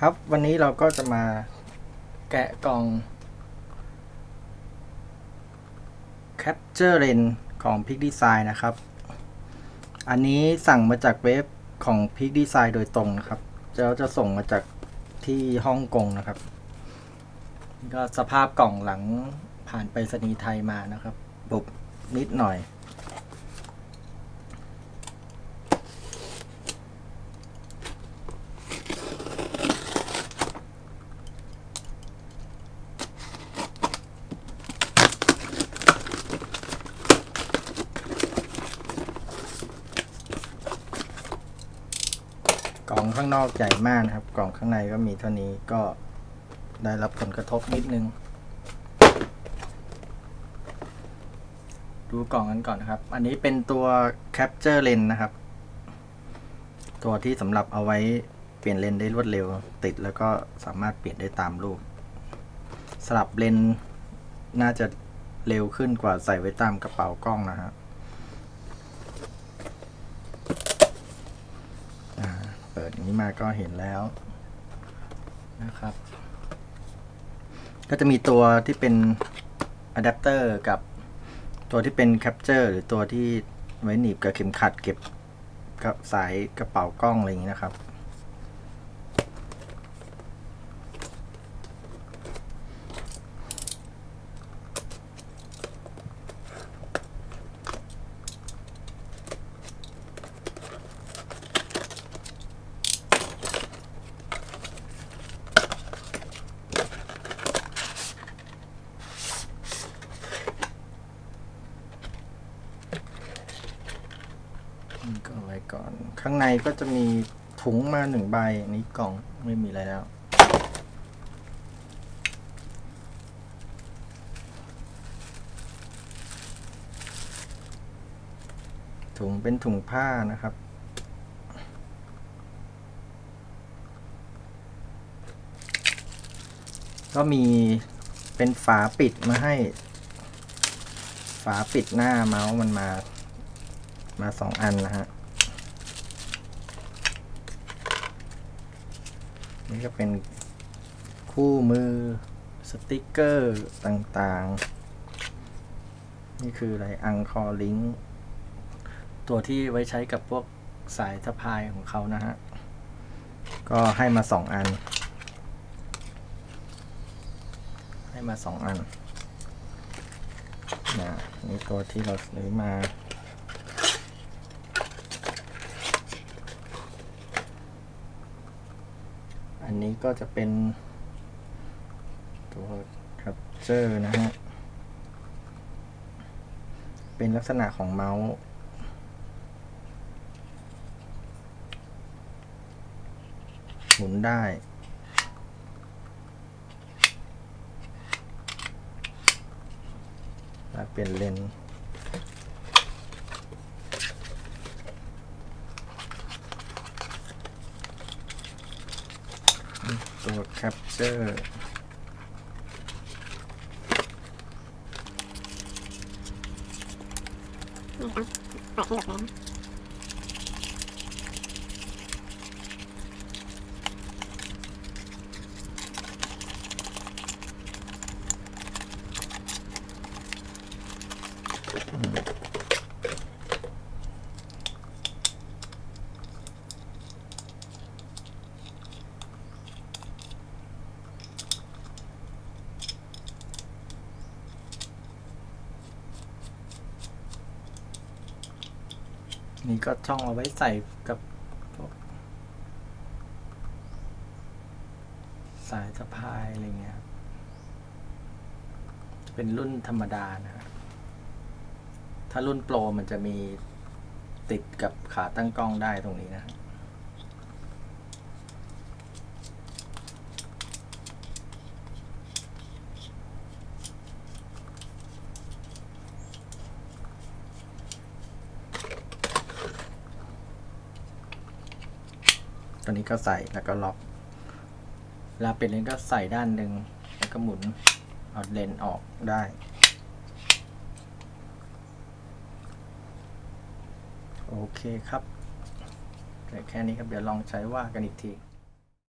ครับ วันนี้เราก็จะมาแกะกล่อง Capture Lens ของ Peak Design นะครับ อันนี้สั่งมาจากเว็บของ Peak Design โดยตรงนะครับแล้วจะส่งมาจากที่ฮ่องกงนะครับ ก็สภาพกล่องหลังผ่านไปรษณีไทยมานะครับ บุบนิดหน่อย ล่องข้างนอกใหญ่มากนะครับ กล่องข้างในก็มีเท่านี้ก็ได้รับผลกระทบนิดนึง ดูกล่องกันก่อนนะครับ อันนี้เป็นตัว Capture Lens นะครับ ตัวที่สำหรับเอาไว้เปลี่ยนเลนได้รวดเร็ว ติดแล้วก็สามารถเปลี่ยนได้ตามรูป สลับเลนน่าจะเร็วขึ้นกว่าใส่ไว้ตามกระเป๋ากล้องนะฮะเปิด อย่างนี้มาก็เห็นแล้วนะครับ ก็จะมีตัวที่เป็นอะแดปเตอร์กับตัวที่เป็นแคปเจอร์หรือตัวที่ไว้หนีบกับเข็มขัดเก็บกับสายกระเป๋ากล้องอะไรอย่างนี้นะครับ นี่ก็ไว้ก่อน ข้างในก็จะมีถุงมาหนึ่งใบนี้กล่องไม่มีอะไรแล้ว ถุงเป็นถุงผ้านะครับ ก็มีเป็นฝาปิดมาให้ ฝาปิดหน้าเมาส์มันมา มาสองอันนะฮะ นี่ก็เป็นคู่มือสติกเกอร์ต่างๆ นี่คืออะไรอังคอลิงตัวที่ไว้ใช้กับพวกสายสะพายของเขานะฮะ ก็ให้มาสองอัน ให้มาสองอันนะนี่ตัวที่เราซื้อมา อันนี้ก็จะเป็น ตัว capture นะฮะ เป็นลักษณะของเมาส์หมุนได้ เปลี่ยนเลนส์ ว capture นี่ต้องเปิดให้หลบแลย นี่ก็ช่องเอาไว้ใส่กับสายสะพาย อะไรเงี้ยจะเป็นรุ่นธรรมดานะฮะถ้ารุ่นโปรมันจะมีติดกับขาตั้งกล้องได้ตรงนี้นะ ตัวนี้ก็ใส่แล้วก็ล็อกเวลาเป็นเลนก็ใส่ด้านหนึ่งแล้วก็หมุนเอาเลนออกได้ โอเคครับแต่แค่นี้ครับเดี๋ยวลองใช้ว่ากันอีกที